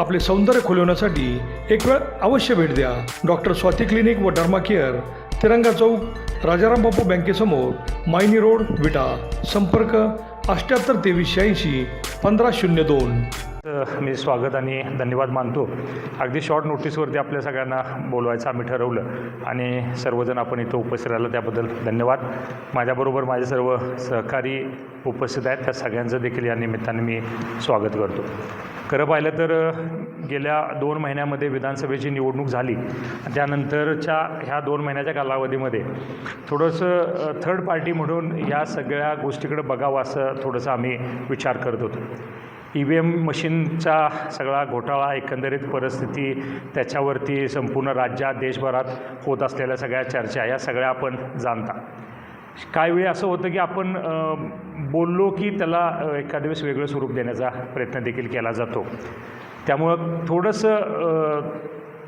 आपले सौंदर्य खुलवण्यासाठी एक वेळ अवश्य भेट द्या. डॉक्टर स्वाती क्लिनिक व डर्मा केअर तिरंगा चौक राजाराम बापू बँकेसमोर मायनी रोड विटा. संपर्क अष्ट्याहत्तर तेवीस शहाऐंशी पंधरा शून्य दोन. मी स्वागत आणि धन्यवाद मानतो. अगदी शॉर्ट नोटीसवरती आपल्या सगळ्यांना बोलवायचं आम्ही ठरवलं आणि सर्वजण आपण इथं उपस्थित राहिलं त्याबद्दल धन्यवाद. माझ्याबरोबर माझे सर्व सहकारी उपस्थित आहेत. त्या सगळ्यांचं देखील या निमित्ताने मी स्वागत करतो. खरं पाहिलं तर गेल्या दोन महिन्यामध्ये विधानसभेची निवडणूक झाली. त्यानंतरच्या ह्या दोन महिन्याच्या कालावधीमध्ये थोडंसं थर्ड पार्टी म्हणून या सगळ्या गोष्टीकडे बघावं असं थोडंसं आम्ही विचार करत होतो. ई व्ही एम मशीनचा सगळा घोटाळा एकंदरीत परिस्थिती त्याच्यावरती संपूर्ण राज्यात देशभरात होत असलेल्या सगळ्या चर्चा या सगळ्या आपण जाणता. काही वेळी असं होतं की आपण बोललो की त्याला एखाद्या वेळेस वेगळं स्वरूप देण्याचा प्रयत्न देखील केला जातो. त्यामुळं थोडंसं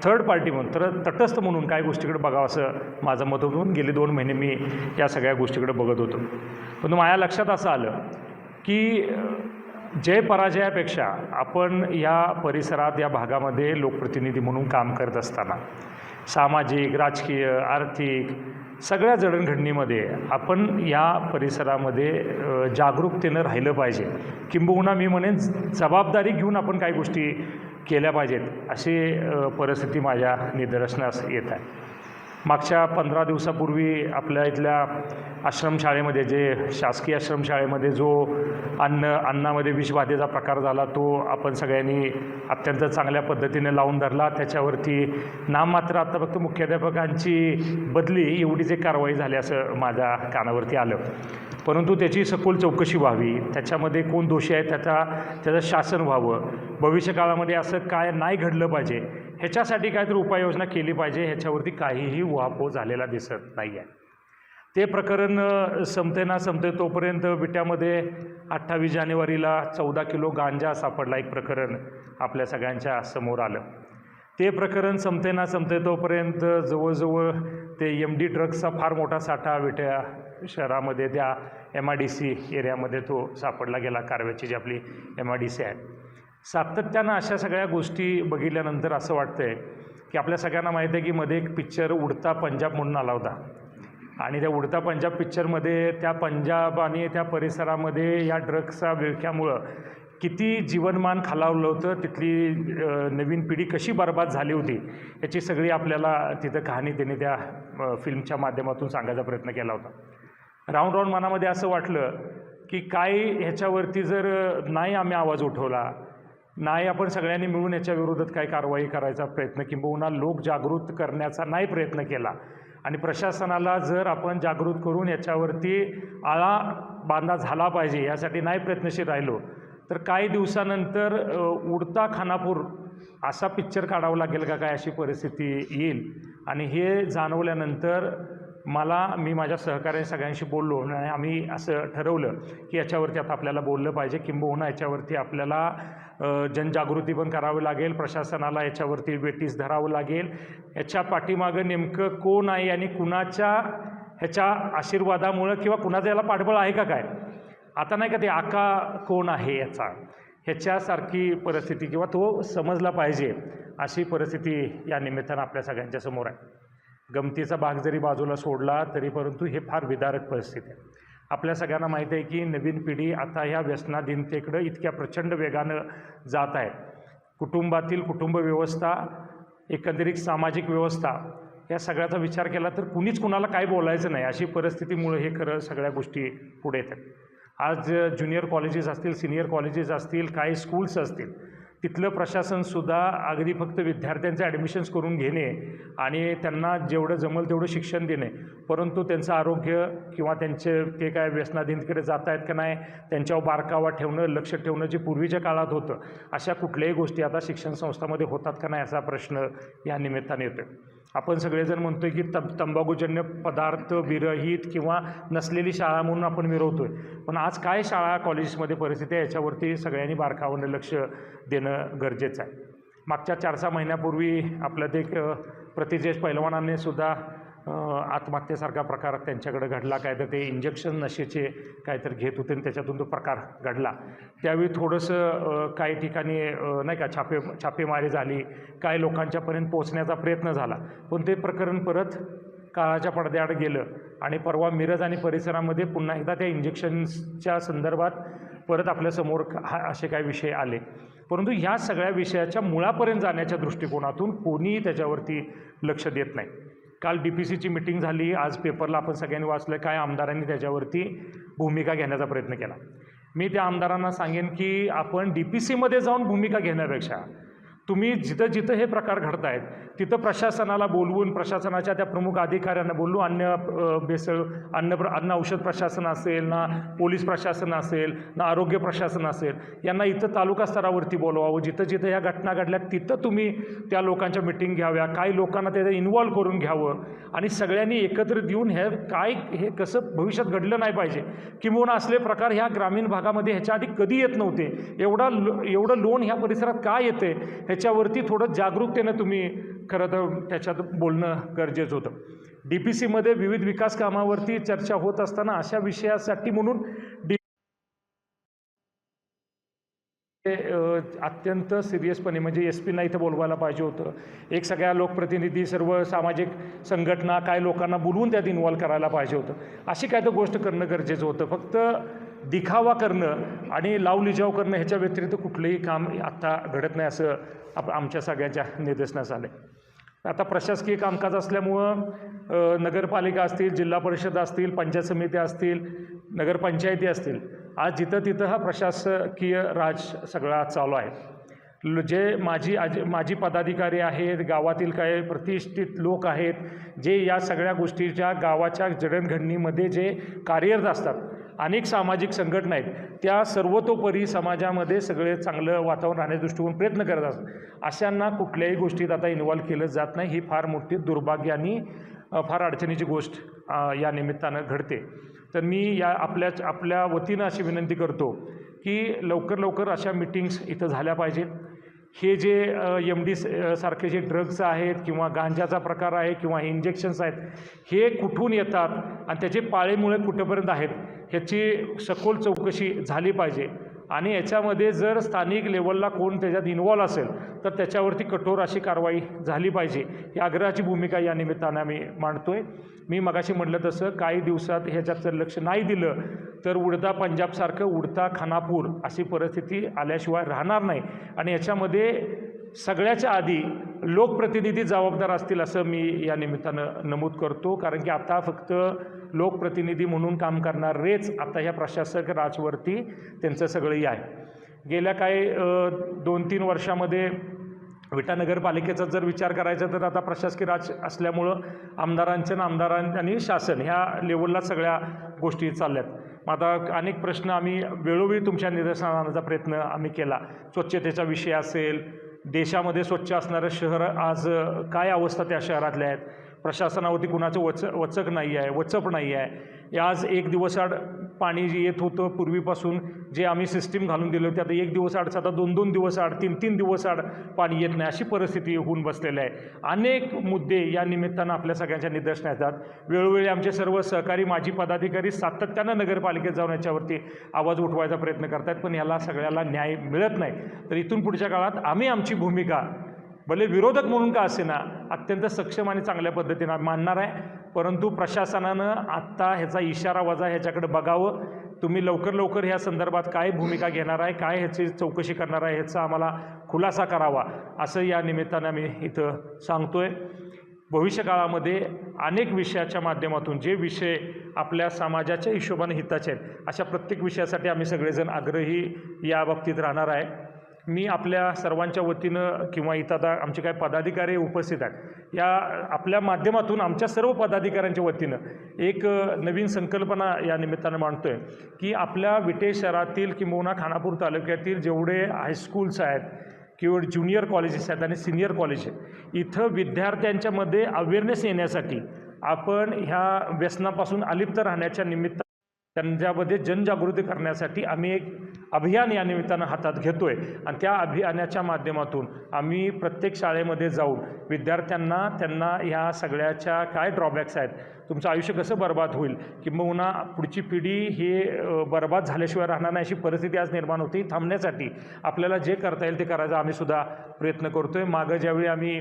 थर्ड पार्टी म्हणून तर तटस्थ म्हणून काय गोष्टीकडे बघावं असं माझं मत होतं. गेले दोन महिने मी या सगळ्या गोष्टीकडे बघत होतो. पण माझ्या लक्षात असं आलं की जय पराजयापेक्षा आपण या परिसरात या भागामध्ये लोकप्रतिनिधी म्हणून काम करत असताना सामाजिक राजकीय आर्थिक सगळ्या जडणघडणीमध्ये आपण या परिसरामध्ये जागरूकतेनं राहिलं पाहिजे. किंबहुना मी म्हणेन जबाबदारी घेऊन आपण काही गोष्टी केल्या पाहिजेत अशी परिस्थिती माझ्या निदर्शनास येत आहे. मागच्या पंधरा दिवसापूर्वी आपल्या इथल्या आश्रमशाळेमध्ये जे शासकीय आश्रमशाळेमध्ये जो अन्न अन्नामध्ये विषबाधेचा प्रकार झाला तो आपण सगळ्यांनी अत्यंत चांगल्या पद्धतीने लावून धरला. त्याच्यावरती नाममात्र आता फक्त मुख्याध्यापकांची बदली एवढीच एक कारवाई झाली असं माझ्या कानावरती आलं. परंतु त्याची सखोल चौकशी व्हावी त्याच्यामध्ये कोण दोषी आहे त्याचा त्याचं शासन व्हावं भविष्यकाळामध्ये असं काय नाही घडलं पाहिजे ह्याच्यासाठी काहीतरी उपाययोजना केली पाहिजे. ह्याच्यावरती काहीही उहापोह झालेला दिसत नाही आहे ते प्रकरण संपते ना संपते तोपर्यंत विट्यामध्ये अठ्ठावीस जानेवारीला चौदा किलो गांजा सापडला एक प्रकरण आपल्या सगळ्यांच्या समोर आलं. ते प्रकरण संपते ना संपते तोपर्यंत जवळजवळ ते एम डी ड्रग्सचा फार मोठा साठा विट्या शहरामध्ये त्या एम आय डी सी एरियामध्ये तो सापडला गेला. कारव्याची जी आपली एम आय डी सी आहे. सातत्यानं अशा सगळ्या गोष्टी बघितल्यानंतर असं वाटतं आहे की आपल्या सगळ्यांना माहिती आहे की मध्ये एक पिक्चर उडता पंजाब म्हणून आला होता. आणि त्या उडता पंजाब पिक्चरमध्ये त्या पंजाब आणि त्या परिसरामध्ये या ड्रग्सच्या विळख्यामुळं किती जीवनमान खालावलं होतं तिथली नवीन पिढी कशी बर्बाद झाली होती याची सगळी आपल्याला तिथं कहाणी त्यांनी त्या फिल्मच्या माध्यमातून सांगायचा प्रयत्न केला होता. राऊंड राऊंड मनामध्ये असं वाटलं की काय ह्याच्यावरती जर नाही आम्ही आवाज उठवला नाही आपण सगळ्यांनी मिळून याच्या विरोधात काय कारवाई करायचा प्रयत्न किंबहुना लोक जागृत करण्याचा नाही प्रयत्न केला. आणि प्रशासनाला जर आपण जागृत करून याच्यावरती आळा बांधा झाला पाहिजे यासाठी नाही प्रयत्नशील राहिलो तर काही दिवसानंतर उडता खानापूर असा पिक्चर काढावा लागेल का? काय अशी परिस्थिती येईल? आणि हे जाणवल्यानंतर मला मी माझ्या सहकार्या सगळ्यांशी बोललो आणि आम्ही असं ठरवलं की याच्यावरती आता आपल्याला बोललं पाहिजे. किंबहुना याच्यावरती आपल्याला जनजागृती पण करावी लागेल. प्रशासनाला याच्यावरती वेटीस धरावं लागेल. याच्या पाठीमागं नेमकं कोण आहे आणि कुणाच्या ह्याच्या आशीर्वादामुळं किंवा कुणाचं याला पाठबळ आहे का काय? आता नाही का ते आका कोण आहे याचा? ह्याच्यासारखी परिस्थिती किंवा तो समजला पाहिजे अशी परिस्थिती या निमित्तानं आपल्या सगळ्यांच्या समोर आहे. गमतीचा भाग जरी बाजूला सोडला तरी परंतु हे फार विदारक परिस्थिती आहे. आपल्या सगळ्यांना माहिती आहे की नवीन पिढी आता ह्या व्यसनाधीनतेकडं इतक्या प्रचंड वेगानं जात आहे. कुटुंबातील कुटुंब व्यवस्था एकंदरीत सामाजिक व्यवस्था या सगळ्याचा विचार केला तर कुणीच कुणाला काय बोलायचं नाही अशी परिस्थितीमुळे हे खरं सगळ्या गोष्टी पुढे येतात. आज ज्युनियर कॉलेजेस असतील सिनियर कॉलेजेस असतील काही स्कूल्स असतील तिथलं प्रशासनसुद्धा अगदी फक्त विद्यार्थ्यांचे ॲडमिशन्स करून घेणे आणि त्यांना जेवढं जमल तेवढं शिक्षण देणे. परंतु त्यांचं आरोग्य किंवा त्यांचे ते काय व्यसनाधीनकडे जात आहेत का नाही त्यांच्यावर बारकावा ठेवणं लक्ष ठेवणं जे पूर्वीच्या काळात होतं अशा कुठल्याही गोष्टी आता शिक्षण संस्थांमध्ये होतात का नाही असा प्रश्न या निमित्ताने येतो आपण सगळेजण म्हणतो आहे की तब तंबाखूजन्य पदार्थ विरहित किंवा नसलेली शाळा म्हणून आपण मिरवतोय. पण आज काय शाळा कॉलेजेसमध्ये परिस्थिती आहे याच्यावरती सगळ्यांनी बारकावनं लक्ष देणं गरजेचं आहे. मागच्या चार सहा महिन्यापूर्वी आपलं ते प्रतिजेश पैलवानाने सुद्धा आत्महत्येसारखा प्रकार त्यांच्याकडे घडला. काय तर ते इंजेक्शन नशेचे काहीतरी घेत होते आणि त्याच्यातून तो प्रकार घडला. त्यावेळी थोडंसं काही ठिकाणी नाही का छापे छापेमारी झाली. काही लोकांच्यापर्यंत पोचण्याचा प्रयत्न झाला. पण ते प्रकरण परत काळाच्या पडद्याआड गेलं आणि परवा मिरज आणि परिसरामध्ये पुन्हा एकदा त्या इंजेक्शन्सच्या संदर्भात परत आपल्यासमोर हा असे काही विषय आले. परंतु ह्या सगळ्या विषयाच्या मुळापर्यंत जाण्याच्या दृष्टिकोनातून कोणीही त्याच्यावरती लक्ष देत नाही. काल डी पी सीची मिटिंग झाली. आज पेपरला आपण सगळ्यांनी वाचलं काय आमदारांनी त्याच्यावरती भूमिका घेण्याचा प्रयत्न केला. मी त्या आमदारांना सांगेन की आपण डी पी सीमध्ये जाऊन भूमिका घेण्यापेक्षा तुम्ही जिथं जिथं हे प्रकार घडत आहेत तिथं प्रशासनाला बोलवून प्रशासनाच्या त्या प्रमुख अधिकाऱ्यांना बोलू अन्न बेसळ अन्न प्र अन्न औषध प्रशासन असेल ना पोलीस प्रशासन असेल ना आरोग्य प्रशासन असेल यांना इथं तालुका स्तरावरती बोलवावं. जिथं जिथं ह्या घटना घडल्या तिथं तुम्ही त्या लोकांच्या मिटिंग घ्याव्या. काही लोकांना त्याचं इन्वॉल्व करून घ्यावं. आणि सगळ्यांनी एकत्र येऊन हे काय हे कसं भविष्यात घडलं नाही पाहिजे. किंबहुना असले प्रकार ह्या ग्रामीण भागामध्ये ह्याच्या आधी कधी येत नव्हते. एवढा एवढं लोन ह्या परिसरात का येते ह्याच्यावरती थोडं जागरूकतेनं तुम्ही खरं तर त्याच्यात बोलणं गरजेचं होतं. डी पी सीमध्ये विविध विकास कामावरती चर्चा होत असताना अशा विषयासाठी म्हणून डी अत्यंत सिरियसपणे म्हणजे एस पीना इथं बोलवायला पाहिजे होतं. एक सगळ्या लोकप्रतिनिधी सर्व सामाजिक संघटना काय लोकांना बोलवून त्यात इन्वॉल्व्ह करायला पाहिजे होतं. अशी काय तर गोष्ट करणं गरजेचं होतं. फक्त दिखावा करणं आणि लावलिजाव करणं ह्याच्या व्यतिरिक्त कुठलंही काम आत्ता घडत नाही असं आप आमच्या सगळ्यांच्या निदर्शनास आलं आहे आता प्रशासकीय कामकाज असल्यामुळं नगरपालिका असतील जिल्हा परिषद असतील पंचायत समित्या असतील नगरपंचायती असतील आज जिथं तिथं हा प्रशासकीय राज सगळा चालू आहे. ल- जे माजी आज माजी पदाधिकारी आहेत गावातील काही प्रतिष्ठित लोक आहेत जे या सगळ्या गोष्टीच्या गावाच्या जडणघडणीमध्ये जे कार्यरत असतात अनेक सामाजिक संघटना आहेत त्या सर्वतोपरी समाजामध्ये सगळे चांगलं वातावरण राहण्याच्या दृष्टिकोन प्रयत्न करत असतात. अशांना कुठल्याही गोष्टीत आता इन्व्हॉल्व्ह केलं जात नाही. ही फार मोठी दुर्भाग्य आणि फार अडचणीची गोष्ट या निमित्तानं घडते. तर मी या आपल्या आपल्या वतीनं अशी विनंती करतो की लवकर लवकर अशा मिटिंग्स इथं झाल्या पाहिजेत. हे जे एम डी सारखे जे ड्रग्स आहेत किंवा गांजाचा प्रकार आहे किंवा हे इंजेक्शन्स आहेत हे कुठून येतात आणि त्याचे पाळेमुळे कुठेपर्यंत आहेत ह्याची सखोल चौकशी झाली पाहिजे. आणि याच्यामध्ये जर स्थानिक लेवलला कोण त्याच्यात इन्वॉल्व असेल तर त्याच्यावरती कठोर अशी कारवाई झाली पाहिजे. ही आग्रहाची भूमिका या निमित्तानं आम्ही आहे मी मगाशी म्हटलं तसं काही दिवसात ह्याच्यात जर लक्ष नाही दिलं तर उडता पंजाबसारखं उडता खानापूर अशी परिस्थिती आल्याशिवाय राहणार नाही. आणि याच्यामध्ये सगळ्याच्या आधी लोकप्रतिनिधी जबाबदार असतील असं मी या निमित्तानं नमूद करतो. कारण की आता फक्त लोकप्रतिनिधी म्हणून काम करणारेच आता ह्या प्रशासक राजवरती त्यांचं सगळंही आहे. गेल्या काही दोन तीन वर्षामध्ये विटा नगरपालिकेचा जर विचार करायचा तर आता प्रशासकीय राज असल्यामुळं आमदारांच्या आमदारां आणि शासन ह्या लेवलला सगळ्या गोष्टी चालल्यात. मग आता अनेक प्रश्न आम्ही वेळोवेळी तुमच्या निदर्शनाचा प्रयत्न आम्ही केला. स्वच्छतेचा विषय असेल देशामध्ये स्वच्छ असणारं शहर आज काय अवस्था त्या शहरातल्या आहेत? प्रशासनावरती कुणाचं वच वचक नाही आहे वचप नाही आहे आज एक दिवसाआड पाणी जे येत होतं पूर्वीपासून जे आम्ही सिस्टीम घालून दिलं होती आता एक दिवस आडचं आता दोन दोन दिवस आड तीन तीन दिवस आड पाणी येत नाही. अशी परिस्थिती होऊन बसलेली आहे. अनेक मुद्दे या निमित्तानं आपल्या सगळ्यांच्या निदर्शनात येतात वेळोवेळी आमचे सर्व सहकारी माजी पदाधिकारी सातत्यानं नगरपालिकेत जाऊन याच्यावरती आवाज उठवायचा प्रयत्न करतात पण याला सगळ्याला न्याय मिळत नाही. तर इथून पुढच्या काळात आम्ही आमची भूमिका भले विरोधक म्हणून का असेना अत्यंत सक्षम आणि चांगल्या पद्धतीनं मानणार आहे. परंतु प्रशासनानं आत्ता ह्याचा इशारा वजा ह्याच्याकडे बघावं. तुम्ही लवकर लवकर ह्या संदर्भात काय भूमिका घेणार आहे काय ह्याची चौकशी करणार आहे ह्याचा आम्हाला खुलासा करावा असं या निमित्तानं मी इथं सांगतो आहे भविष्यकाळामध्ये अनेक विषयाच्या माध्यमातून जे विषय आपल्या समाजाच्या हिशोबाने हिताचे आहेत अशा प्रत्येक विषयासाठी आम्ही सगळेजण आग्रही या बाबतीत राहणार आहे. मी आपल्या सर्वांच्या वतीनं किंवा इथं आता आमचे काही पदाधिकारी उपस्थित आहेत या आपल्या माध्यमातून आमच्या सर्व पदाधिकाऱ्यांच्या वतीनं एक नवीन संकल्पना या निमित्तानं मांडतो आहे की आपल्या विटे शहरातील किंबहुना खानापूर तालुक्यातील जेवढे हायस्कूल्स आहेत किंवा ज्युनियर कॉलेजेस आहेत आणि सिनियर कॉलेज आहेत इथं विद्यार्थ्यांच्यामध्ये अवेअरनेस येण्यासाठी आपण ह्या व्यसनापासून अलिप्त राहण्याच्या निमित्त त्यांच्यामध्ये जनजागृती करण्यासाठी आम्ही एक अभियान या निमित्तानं हातात घेतो आहे आणि त्या अभियानाच्या माध्यमातून आम्ही प्रत्येक शाळेमध्ये जाऊन विद्यार्थ्यांना त्यांना ह्या सगळ्याच्या काय ड्रॉबॅक्स आहेत तुमचं आयुष्य कसं बर्बाद होईल किंबहुना पुढची पिढी ही बरबाद बर्बाद झाल्याशिवाय राहणार नाही अशी परिस्थिती आज निर्माण होते. थांबण्यासाठी आपल्याला जे करता येईल ते करायचा आम्ही सुद्धा प्रयत्न करतो आहे मागं ज्यावेळी आम्ही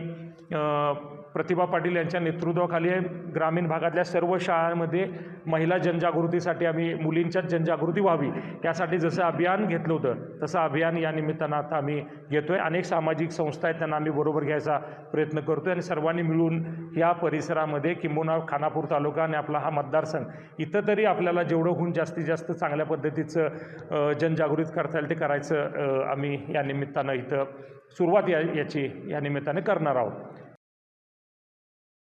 प्रतिभा पाटील यांच्या नेतृत्वाखाली ग्रामीण भागातल्या सर्व शाळांमध्ये महिला जनजागृतीसाठी आम्ही मुलींच्याच जनजागृती व्हावी यासाठी जसं अभियान घेतलं होतं तसं अभियान या निमित्तानं आता आम्ही घेतो आहे अनेक सामाजिक संस्था आहेत त्यांना आम्ही बरोबर घ्यायचा प्रयत्न करतो आहे आणि सर्वांनी मिळून या परिसरामध्ये किंबहुना खानापूर तालुका आणि आपला हा मतदारसंघ इथं तरी आपल्याला जेवढं होऊन जास्तीत जास्त चांगल्या पद्धतीचं जनजागृती जनजागृत करता येईल ते करायचं आम्ही या निमित्तानं इथं सुरुवात या याची या निमित्ताने करणार आहोत.